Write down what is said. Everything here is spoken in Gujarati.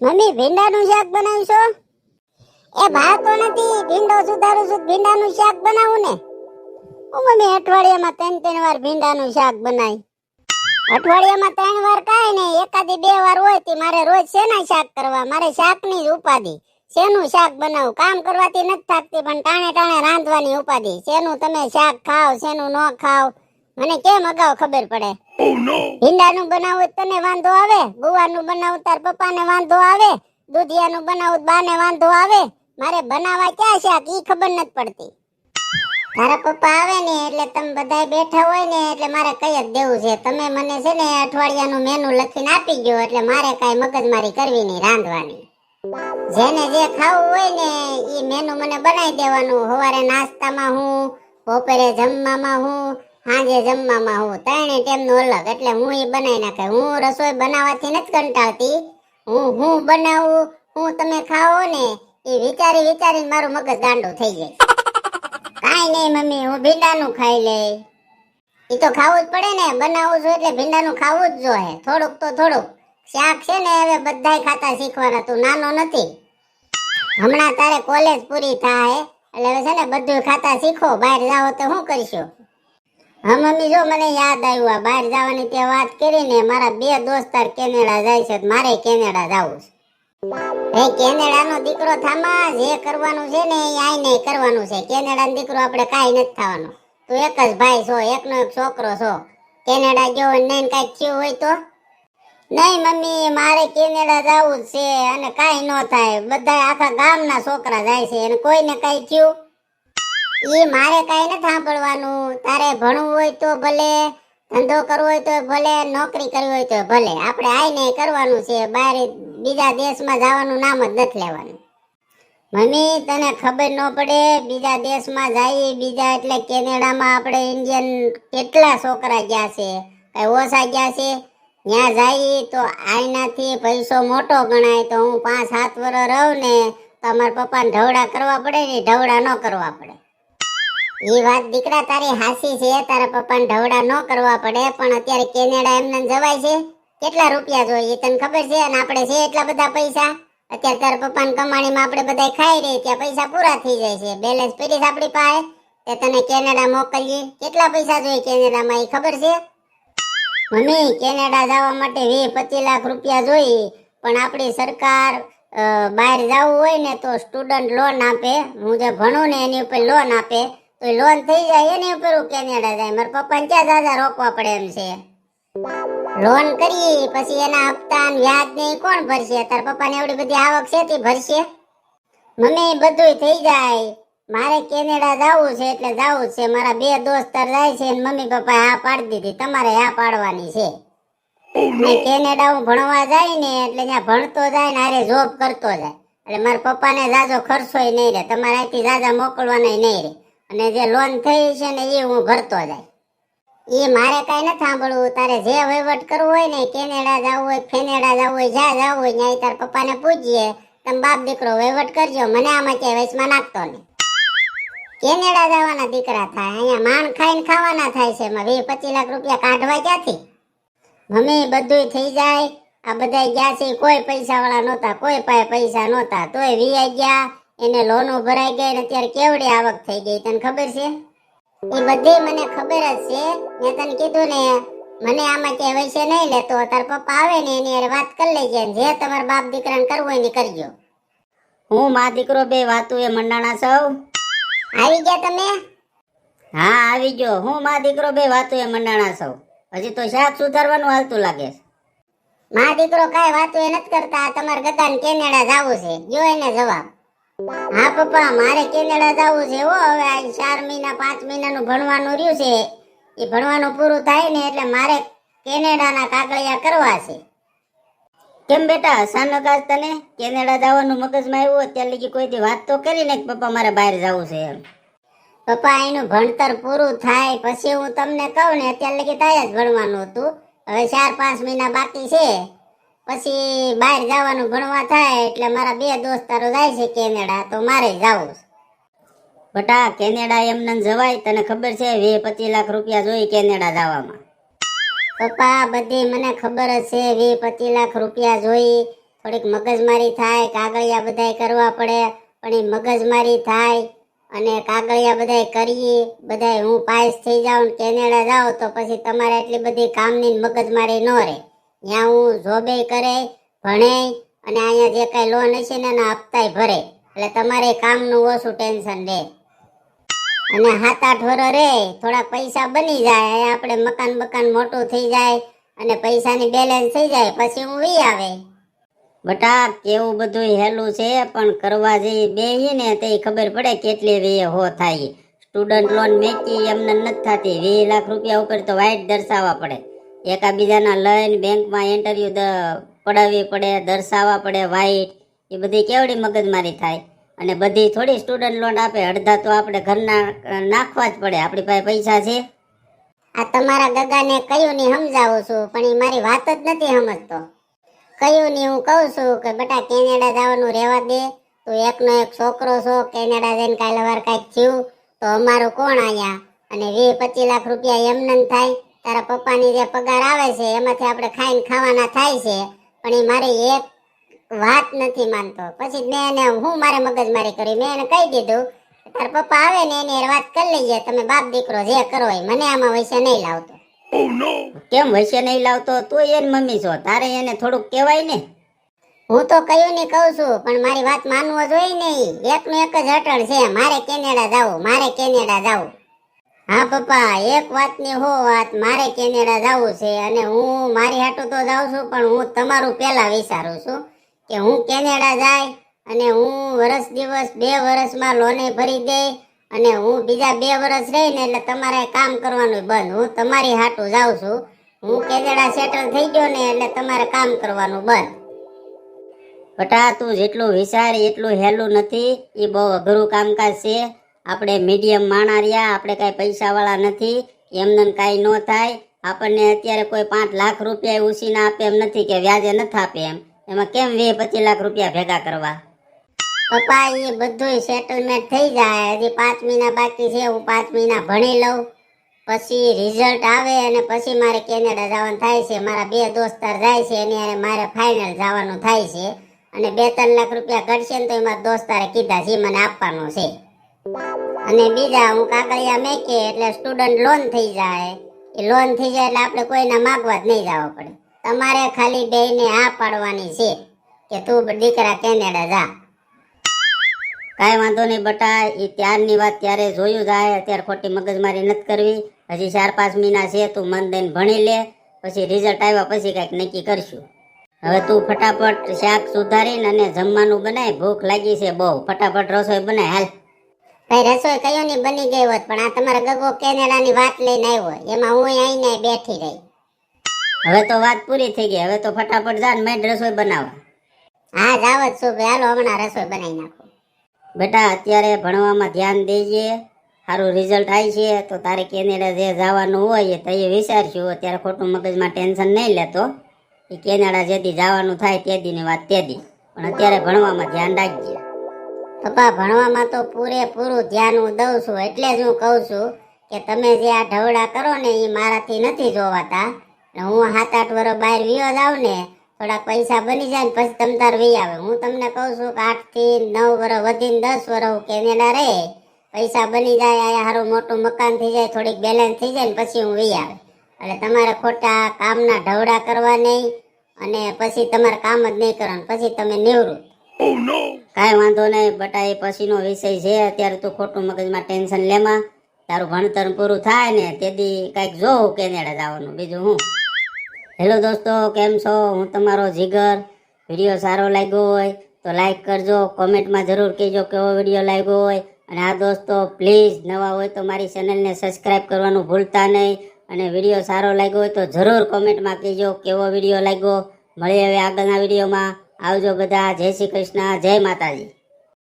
મમ્મી, ભીંડાનું શાક બનાવશો? એ ભાતો નથી, ભીંડો સુધારું છું, ભીંડાનું શાક બનાવું ને. હું મમ્મી, અઠવાડિયામાં ત્રણ ત્રણ વાર ભીંડાનું શાક બનાવી અઠવાડિયામાં ત્રણ વાર કાંઈ નહીં, એકાદી બે વાર હોય તે મારે રોજ શેના શાક કરવા? મારે શાકની જ ઉપાધિ. શેનું શાક બનાવું? કામ કરવાથી નથી થાકતી, પણ ટાણે ટાણે રાંધવાની ઉપાધિ. શેનું તમે શાક ખાવ શેનું ન ખાવ મને કેમ અગાઉ ખબર પડે? ભીંડાનું બનાવું તને વાંધો આવે? ગુવારનું બનાવું, તાર પપ્પાને વાંધો આવે? દૂધિયાનું બનાવું, બાને વાંધો આવે? મારે બનાવવા ક્યાં છે? આ કી ખબર નથી પડતી. તારા પપ્પા આવે ને એટલે તમે બધા બેઠા હોય ને એટલે મારે કઈ જ દેવું છે. તમે મને છે ને અઠવાડિયાનું મેનુ લખીને આપી ગયો એટલે મારે કાંઈ મગજમારી કરવી નહીં, રાંધવાની. જેને જે ખાવું હોય ને એ મેનુ મને બનાવી દેવાનું. સવારે નાસ્તામાં હું, બપોરે જમવામાં હું સાંજે જમવામાં હું ત્રણે ટાઈમનું અલગ, એટલે હું એ બનાવી નાખે. હું રસોઈ બનાવવાથી નથી કંટાળતી. હું હું બનાવું, હું તમે ખાઓ ને એ વિચારી વિચારીને મારું મગજ ગાંડું થઈ જાય. કાંઈ નહીં મમ્મી, હું ભીંડાનું ખાઈ લે એ તો ખાવું જ પડે ને, બનાવું છું એટલે ભીંડાનું ખાવું જ જોઈએ. થોડુંક તો થોડુંક. શાક છે ને, હવે બધાય ખાતા શીખવાના, તું નાનો નથી. હમણાં તારે કોલેજ પૂરી થાય, એટલે હવે છે ને બધું ખાતા શીખો. બહાર જાઓ તો શું કરશો? હા, મમ્મી, જો મને યાદ આવ્યું આ બહાર જવાની તે વાત કરીને મારા બે દોસ્તાર કેનેડા જાય છે મારે કેનેડા જવું છે. એ કેનેડાનો દીકરો થામા જે કરવાનું છે ને, એ આઈને કરવાનું છે. કેનેડાનો દીકરો આપણે કાંઈ નથી થવાનું. તું એક જ ભાઈ છો, એકનો એક છોકરો છો. કેનેડા ગયો નહીં કાંઈક થયું હોય તો? નહીં, મમ્મી, મારે કેનેડા જવું છે અને કાંઈ ન થાય. બધા આખા ગામના છોકરા જાય છે અને કોઈને કાંઈ થયું? ઈ મારે કઈ નથી સાંભળવાનું. તારે ભણવું હોય તો ભલે, ધંધો કરવો હોય તો ભલે, નોકરી કરવી હોય તો ભલે. આપણે આઈને કરવાનું છે. બહાર બીજા દેશમાં જવાનું નામ જ નથી લેવાનું. મમ્મી, તને ખબર ન પડે, બીજા દેશમાં જઈએ બીજા એટલે કેનેડામાં આપણે ઇન્ડિયન કેટલા છોકરા ગયા છે? કઈ ઓછા ગયા છે? ત્યાં જઈએ તો આઈનાથી પૈસો મોટો ગણાય. તો હું પાંચ સાત વર્ષ રહું ને, તો અમારા પપ્પાને ઢવડા કરવા પડે ને ઢવડા ન કરવા પડે. એ વાત દીકરા તારી હાસી છે, તારા પપ્પાને ઢવડા ન કરવા પડે, પણ અત્યારે કેનેડા એમને જવાય છે. કેટલા રૂપિયા જોઈએ તને ખબર છે? અને આપણે છે એટલા બધા પૈસા? અત્યારે તારા પપ્પાની કમાણીમાં આપણે બધા ખાઈ રહી ત્યાં પૈસા પૂરા થઈ જાય છે. બેલેન્સ પીરીસ આપણી પાસે. તે તને કેનેડા મોકલીએ. કેટલા પૈસા જોઈએ કેનેડામાં એ ખબર છે? મમ્મી, કેનેડા જવા માટે વીસ, પચીસ લાખ રૂપિયા જોઈએ. પણ આપણી સરકાર બહાર જવું હોય ને તો સ્ટુડન્ટ લોન આપે. હું જે ભણું ને એની ઉપર લોન આપે. તો લોન થઈ જાય એને ઉપર હું કેનેડા જાય. મારા પપ્પાને ક્યાં દાદા રોકવા પડે એમ છે? લોન કરી પછી એના હપ્તા વ્યાજ ને કોણ ભરશે? તાર પપ્પાને એવડી બધી આવક છે તે ભરશે? મને બધુંય થઈ જાય. મારે કેનેડા જવું છે એટલે જવું છે. મારા બે દોસ્તાર જાય છે ને મમ્મી પપ્પા હા પાડી દીધી. તમારે હા પાડવાની છે. કેનેડા હું ભણવા જાય ને એટલે ત્યાં ભણતો જાય ને હારે જોબ કરતો જાય. એટલે મારા પપ્પાને જાજો ખર્ચો નહીં રહે. તમારે અહીંથી જાજા મોકલવાના નહીં રહે. અને જે લોન થઈ છે ને એ હું ભરતો જાય. એ મારે કાંઈ નથી સાંભળવું. તારે જે વહીવટ કરવો હોય ને કેનેડા જવું હોય, ફેનેડા જવું હોય, જ્યાં જવું હોય ત્યાં તાર પપ્પાને પૂછીએ, તમે બાપ દીકરો વહીવટ કરજો, મને આમાં ક્યાંય વચમાં નાખતો નહીં. કેનેડા જવાના દીકરા થાય, અહીંયા માણ ખાઈને ખાવાના થાય છે, એમાં વીસ પચીસ લાખ રૂપિયા કાઢવા ક્યાંથી? મમ્મી, બધુંય થઈ જાય. આ બધા ગયા છે, કોઈ પૈસા વાળા નહોતા, કોઈ પાસે પૈસા નહોતા, તોય વી ગયા. એને લોનો ભરાઈ ગઈ ને અત્યારે કેવડી આવક થઈ ગઈ. તને ખબર છે? એ બધી મને ખબર જ છે. મેં તને કીધું ને મને આમાં ક્યાંય વૈસે નહીં લેતો તાર પપ્પા આવે ને એની હારે વાત કરી લેજે જે તમારા બાપ દીકરાને કરવું હોય ને કરજો. હું મા દીકરો બે વાતું એ મંડાણા સૌ. આવી ગયા તમે? હા આવી ગયો. હું મા દીકરો બે વાતું એ મંડાણા સૌ. હજી તો શાક સુધારવાનું હાલતું લાગે મા દીકરો કાંઈ વાતો એ નથી કરતા. તમારે ગદાન કેનેડા જવું છે. જો એને જવાબ. હા, પપ્પા, મારે કેનેડા જવું છે હો. હવે આ ચાર મહિના, પાંચ મહિનાનું ભણવાનું રહ્યું છે. એ ભણવાનું પૂરું થાય ને એટલે મારે કેનેડાના કાગળિયા કરવા છે. કેમ બેટા અચાનક આજ તને? કેનેડા જવાનું મગજમાં આવ્યું અત્યારે લગી કોઈ દી વાત તો કરી ને પપ્પા, મારે બહાર જવું છે એમ. પપ્પા, એનું ભણતર પૂરું થાય પછી હું તમને કહું ને, અત્યારે લગી થાય જ ભણવાનું હતું. હવે ચાર પાંચ મહિના બાકી છે. પછી બહાર જવાનું ભણવા થાય એટલે મારા બે દોસ્તારો જાય છે કેનેડા તો મારે જવું બટા કેનેડા એમને જવાય તને ખબર છે વે પચીસ લાખ રૂપિયા જોઈ કેનેડા જવામાં. પપ્પા બધી મને ખબર જ છે વે પચીસ લાખ રૂપિયા જોઈ. થોડીક મગજમારી થાય કાગળિયા બધાય કરવા પડે પણ એ મગજમારી થાય અને કાગળિયા બધાય કરીએ બધાય હું પાસ થઈ જાઉં કેનેડા જાઉં તો પછી તમારે એટલી બધી કામની મગજમારી ન રહે. ત્યાં હું જોબે કરે, ભણે અને અહીંયા જે કાંઈ લોન હશે ને એના હપ્તાય ભરે. એટલે તમારે કામનું ઓછું ટેન્શન રહે અને સાત આઠ વર રે થોડા પૈસા બની જાય. આપણે મકાન બકાન મોટું થઈ જાય અને પૈસાની બેલેન્સ થઈ જાય, પછી હું વી આવે. બટા કેવું બધું હેલું છે, પણ કરવા જઈ બેહી ને તે ખબર પડે કેટલી વે હો થાય. સ્ટુડન્ટ લોન મેકી એમને નથી થતી. વીસ લાખ રૂપિયા ઉપર તો વાઇટ દર્શાવવા પડે. એકાબીજાના લઈને બેંકમાં ઇન્ટરવ્યુ પડાવવી પડે, દર્શાવવા પડે વાઇટ એ બધી કેવડી મગજમારી થાય. અને બધી થોડી સ્ટુડન્ટ લોન આપે, અડધા તો આપણે ઘરના નાખવા જ પડે. આપણી પાસે પૈસા છે. આ તમારા ગગાને કયું નહીં સમજાવું છું, પણ એ મારી વાત જ નથી સમજતો. કયું નહીં હું કહું છું કે બેટા કેનેડા જવાનું રહેવા દે. તું એકનો એક છોકરો છો, કેનેડા જઈને કાલે વાર કાંઈક થયું, તો અમારું કોણ આયા? અને વીસ પચીસ લાખ રૂપિયા એમને થાય. તારા પપ્પાની જે પગાર આવે છે એમાંથી આપણે ખાઈને ખાવાના થાય છે પણ એ મારી એક વાત નથી માનતો. પછી મેં એને હું મારે મગજમારી કરી મેં એને કહી દીધું તારા પપ્પા આવે ને એની વાત કરી લઈએ તમે બાપ દીકરો જે કરો એ મને આમાં વૈસે નહીં લાવતો. કેમ વૈસે નહીં લાવતો? તું એને મમ્મી છો. તારે એને થોડુંક કહેવાય ને. હું તો કયું ને કહું છું પણ મારી વાત માનવો જોઈએ નહીં એકનું એક જ અટળ છે. મારે કેનેડા જાવું મારે કેનેડા જવું. હા, પપ્પા, એક વાતની હો વાત, મારે કેનેડા જવું છે અને હું, મારી હાટું તો જાઉં છું, પણ હું તમારું પહેલા વિચારું છું કે હું કેનેડા જાય અને હું વર્ષ દિવસ બે વર્ષમાં લોને ભરી દે અને હું બીજા બે વર્ષ રહીને એટલે તમારે કામ કરવાનું બંધ. હું તમારી હાટું જાઉં છું. હું કેનેડા સેટલ થઈ ગયો ને એટલે તમારે કામ કરવાનું બંધ. બટા, તું જેટલું વિચાર, એટલું હેલું નથી. એ બહુ અઘરું કામકાજ છે. આપણે મીડિયમ માણા રહ્યા, આપણે કાંઈ પૈસાવાળા નથી, એમને કાંઈ ન થાય. આપણને અત્યારે કોઈ પાંચ લાખ રૂપિયા ઉછીના આપે એમ નથી કે વ્યાજે નથી આપે એમ. એમાં કેમ વીસ પચીસ લાખ રૂપિયા ભેગા કરવા? પપ્પા એ બધું સેટલમેન્ટ થઈ જાય. હજી પાંચ મહિના બાકી છે, હું પાંચ મહિના ભણી લઉં. પછી રિઝલ્ટ આવે અને પછી મારે કેનેડા જવાનું થાય છે. મારા બે દોસ્તાર જાય છે, એને મારે ફાઇનલ જવાનું થાય છે. અને બે ત્રણ લાખ રૂપિયા ઘટશે ને તો એમાં દોસ્તારે કીધા છે મને આપવાનું છે. અને બીજા હું કાકડિયા મેકે એટલે સ્ટુડન્ટ લોન થઈ જાય. એ લોન થઈ જાય એટલે આપણે કોઈને માગવા જ નહીં જવું પડે. તમારે ખાલી બેને આ પાડવાની છે કે તું દીકરા કેનેડા જા. કાંઈ વાંધો નહીં બટા એ ત્યારની વાત ત્યારે જોયું જાય. અત્યારે ખોટી મગજમારી નથી કરવી. હજી ચાર પાંચ મહિના છે, તું મન દઈને ભણી લે. પછી રિઝલ્ટ આવ્યા પછી કંઈક નક્કી કરશું. હવે તું ફટાફટ શાક સુધારીને અને જમવાનું બનાય. ભૂખ લાગી છે બહુ. ફટાફટ રસોઈ બનાય. હાલ. ભાઈ, રસોઈ કયો ની બની ગઈ હોત, પણ આ તમારા ગગો કેનેડાની વાત લઈને આવ્યો એમાં હું આઈને બેઠી રહી. હવે તો વાત પૂરી થઈ ગઈ. હવે તો ફટાફટ જા ને મેં રસોઈ બનાવવા હા, જાવ જ છું હાલો હમણાં રસોઈ બનાવી નાખો. બેટા, અત્યારે ભણવામાં ધ્યાન દેજે. સારું રિઝલ્ટ આવી છે. તો તારે કેનેડા જે જવાનું હોય તો એ વિચારશું અત્યારે ખોટું મગજમાં ટેન્શન નહીં લેતો. એ કેનેડા જેથી જવાનું થાય તે દીની વાત તે દી પણ અત્યારે ભણવામાં ધ્યાન રાખજે. પપ્પા, ભણવામાં તો પૂરેપૂરું ધ્યાન હું દઉં છું, એટલે જ હું કહું છું કે તમે જે આ ઢવડા કરો ને એ મારાથી નથી જોવાતા. હું સાત આઠ વર્ષ બહાર વિયો જાઉં ને, થોડાક પૈસા બની જાય ને, પછી તમ તાર વી આવે. હું તમને કહું છું કે આઠથી નવ વર્ષ વધીને દસ વર્ષ હું કેનેડા રહે, પૈસા બની જાય આ સારું મોટું મકાન થઈ જાય, થોડીક બેલેન્સ થઈ જાય ને, પછી હું વી આવે. એટલે તમારે ખોટા કામના ઢવડા કરવા નહીં, અને પછી તમારે કામ જ નહીં કરવાનું, પછી તમે નિવૃત્ત. કાંઈ વાંધો નહીં, બટા એ પછીનો વિષય છે, અત્યારે તું ખોટું મગજમાં ટેન્શન લેમાં. તારું ભણતર પૂરું થાય ને તેથી કાંઈક જોઉં કેનેડા જવાનું, બીજું હું. હેલો દોસ્તો, કેમ છો? હું તમારો જીગર. વીડિયો સારો લાગ્યો હોય તો લાઈક કરજો, કોમેન્ટમાં જરૂર કહેજો કેવો વીડિયો લાગ્યો હોય. અને આ દોસ્તો, પ્લીઝ નવા હોય તો મારી ચેનલને સબસ્ક્રાઈબ કરવાનું ભૂલતા નહીં. અને વીડિયો સારો લાગ્યો હોય તો જરૂર કોમેન્ટમાં કહેજો કેવો વીડિયો લાગ્યો. મળીએ હવે આગળના વિડીયોમાં. આવજો બધા જય શ્રી કૃષ્ણ જય માતાજી.